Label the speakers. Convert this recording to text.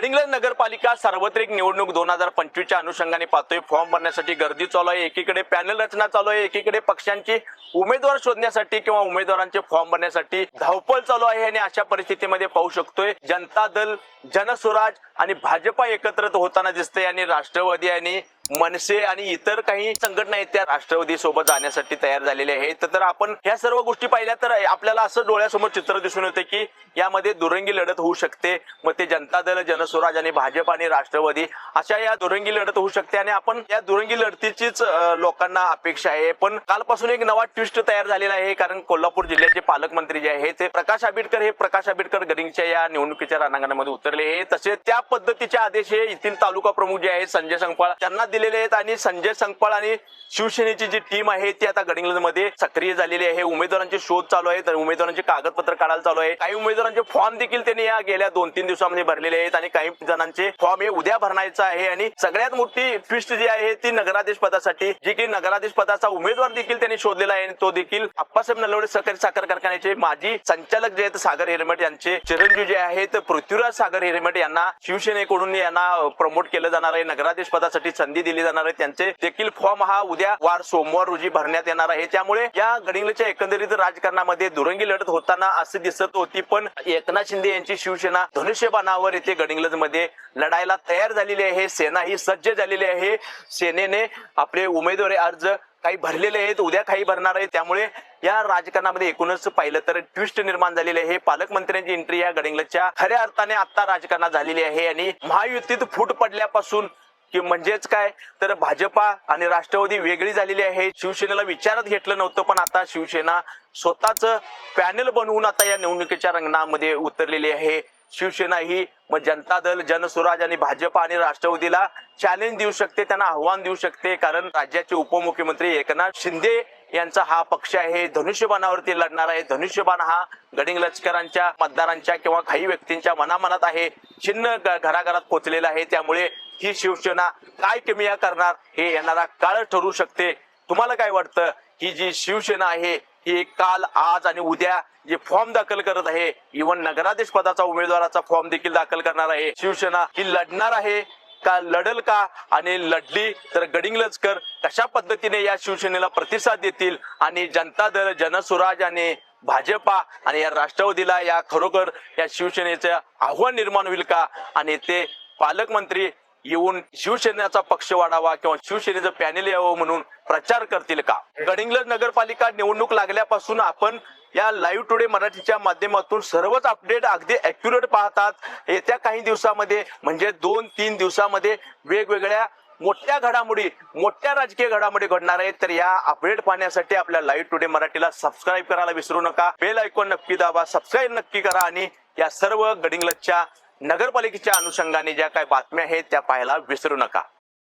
Speaker 1: गडिंग्लज नगरपालिका सार्वत्रिक निवडणूक दोन हजार पंचवीसच्या अनुषंगाने पाहतोय. फॉर्म भरण्यासाठी गर्दी चालू आहे. एकीकडे पॅनल रचना चालू आहे. एकीकडे पक्षांची उमेदवार शोधण्यासाठी किंवा उमेदवारांचे फॉर्म भरण्यासाठी धावपळ चालू आहे आणि अशा परिस्थितीमध्ये पाहू शकतोय जनता दल जनस्वराज आणि भाजपा एकत्रित होताना दिसतंय आणि राष्ट्रवादी आणि मनसे आणि इतर काही संघटना आहेत त्या राष्ट्रवादी सोबत जाण्यासाठी तयार झालेल्या आहेत. तर आपण ह्या सर्व गोष्टी पाहिल्या तर आपल्याला असं डोळ्यासमोर चित्र दिसून येते की यामध्ये दुरंगी लढत होऊ शकते. मग ते जनता दल जनस्वराज आणि भाजप आणि राष्ट्रवादी अशा या दुरंगी लढत होऊ शकते आणि आपण या दुरंगी लढतीचीच लोकांना अपेक्षा आहे. पण कालपासून एक नवा ट्विस्ट तयार झालेला आहे कारण कोल्हापूर जिल्ह्याचे पालकमंत्री जे आहेत ते प्रकाश आंबेडकर हे प्रकाश आंबेडकर गडिंगच्या या निवडणुकीच्या रणांगणामध्ये उतरले आहे तसेच त्या पद्धतीचे आदेश हे येथील तालुका प्रमुख जे आहेत संजय संगपाळ त्यांना दिलेले आहेत आणि संजय संकपाळ आणि शिवसेनेची जी टीम आहे ती आता गडिंग्लजमध्ये सक्रिय झालेली आहे. उमेदवारांचे शोध चालू आहे आणि उमेदवारांचे कागदपत्र काढायला चालू आहे. काही उमेदवारांचे फॉर्म देखील त्यांनी या गेल्या दोन तीन दिवसामध्ये भरलेले आहेत आणि काही जणांचे फॉर्म हे उद्या भरण्याचं आहे. आणि सगळ्यात मोठी ट्विस्ट जी आहे ती नगराधीश पदासाठी जी की नगराधीश पदाचा उमेदवार देखील त्यांनी शोधलेला आहे तो देखील अप्पासाहेब नलवडे सहकारी साखर कारखान्याचे माजी संचालक जे आहेत सागर हिरमेट यांचे चिरंजीव जे आहेत पृथ्वीराज सागर हिरमेट यांना शिवसेनेकडून यांना प्रमोट केलं जाणार आहे. नगराधीश पदासाठी संधी संधी दिली जाणार आहे. त्यांचे देखील फॉर्म हा उद्या वार सोमवार रोजी भरण्यात येणार आहे. त्यामुळे या गडिंगलच्या एकंदरीत राजकारणामध्ये दुरंगी लढत होताना असे दिसत होती पण एकनाथ शिंदे यांची शिवसेना धनुष्यबाणावर येथे गडिंगलजमध्ये लढायला तयार झालेली आहे. सेना ही सज्ज झालेली आहे. सेनेने आपले उमेदवारी अर्ज काही भरलेले आहेत उद्या काही भरणार आहे त्यामुळे या राजकारणामध्ये एकूणच पाहिलं तर ट्विस्ट निर्माण झालेले आहे. पालकमंत्र्यांची एंट्री या गडिंगलच्या खऱ्या अर्थाने आता राजकारणात झालेली आहे आणि महायुतीत फूट पडल्यापासून की म्हणजेच काय? तर भाजपा आणि राष्ट्रवादी वेगळी झालेली आहे. शिवसेनेला विचारात घेतलं नव्हतं पण आता शिवसेना स्वतःच पॅनल बनवून आता या निवडणुकीच्या रंगणामध्ये उतरलेली आहे. शिवसेना ही मग जनता दल जनसुराज आणि भाजपा आणि राष्ट्रवादीला चॅलेंज देऊ शकते त्यांना आव्हान देऊ शकते कारण राज्याचे उपमुख्यमंत्री एकनाथ शिंदे यांचा हा पक्ष आहे. धनुष्यबाणावरती लढणार आहे. धनुष्यबाण हा गडिंग लष्करांच्या मतदारांच्या किंवा काही व्यक्तींच्या मनामनात आहे. चिन्ह घराघरात पोचलेलं आहे. त्यामुळे ही शिवसेना काय किमिया करणार हे येणारा काळ ठरू शकते. तुम्हाला काय वाटतं? ही जी शिवसेना आहे ही काल आज आणि उद्या जे फॉर्म दाखल करत आहे इव्हन नगराधीश पदाचा उमेदवाराचा फॉर्म देखील दाखल करणार आहे. शिवसेना ही लढणार आहे का? लढल का? आणि लढली तर गडिंग लचकर कशा पद्धतीने या शिवसेनेला प्रतिसाद देतील? आणि जनता दल जनसुराज आणि भाजपा आणि या राष्ट्रवादीला या खरोखर या शिवसेनेचं आव्हान निर्माण होईल का? आणि ते पालकमंत्री येऊन शिवसेनेचा पक्ष वाढावा किंवा शिवसेनेचं पॅनेल यावं म्हणून प्रचार करतील का? गडिंग्लज नगरपालिका निवडणूक लागल्यापासून आपण या लाईव्ह टुडे मराठीच्या माध्यमातून सर्वच अपडेट अगदी अॅक्युरेट पाहतात. येत्या काही दिवसामध्ये म्हणजे दोन तीन दिवसामध्ये वेगवेगळ्या मोठ्या घडामोडी मोठ्या राजकीय घडामोडी घडणार आहेत. तर या अपडेट पाहण्यासाठी आपल्या लाईव्ह टुडे मराठीला सबस्क्राईब करायला विसरू नका. बेल ऐकून नक्की दाबा सबस्क्राईब नक्की करा आणि या सर्व गडिंग्लजच्या नगरपालिकेच्या अनुषंगाने ज्या काही बातम्या आहेत त्या पाहायला विसरू नका.